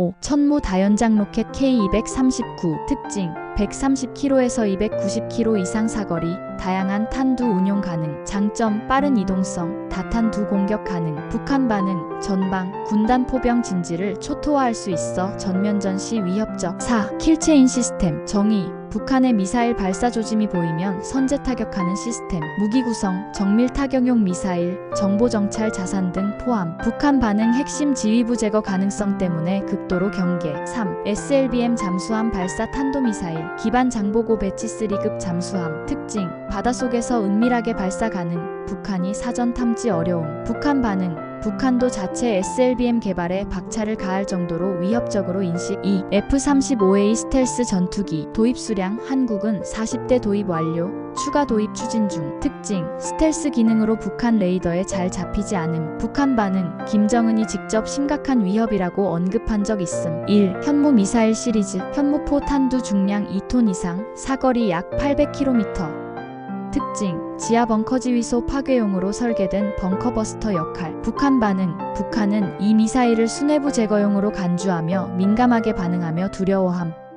5. 천무 다연장 로켓 K239 특징 130km에서 290km 이상 사거리, 다양한 탄두 운용 가능, 장점 빠른 이동성, 다탄두 공격 가능, 북한 반응, 전방, 군단 포병 진지를 초토화할 수 있어 전면 전 시 위협적. 4. 킬체인 시스템, 정의, 북한의 미사일 발사 조짐이 보이면 선제 타격하는 시스템, 무기 구성, 정밀 타격용 미사일, 정보 정찰 자산 등 포함, 북한 반응 핵심 지휘부 제거 가능성 때문에 극도로 경계. 3. SLBM 잠수함 발사 탄도미사일, 기반 장보고 배치 3급 잠수함, 특징, 바닷속에서 은밀하게 발사 가능, 북한이 사전 탐지 어려움, 북한 반응, 북한도 자체 SLBM 개발에 박차를 가할 정도로 위협적으로 인식 2. F-35A 스텔스 전투기 도입 수량 한국은 40대 도입 완료 추가 도입 추진 중 특징 스텔스 기능으로 북한 레이더에 잘 잡히지 않음 북한 반응 김정은이 직접 심각한 위협이라고 언급한 적 있음 1. 현무 미사일 시리즈 현무포 탄두 중량 2톤 이상 사거리 약 800km 특징 지하 벙커 지휘소 파괴용으로 설계된 벙커버스터 역할. 북한 반응 북한은 이 미사일을 수뇌부 제거용으로 간주하며 민감하게 반응하며 두려워함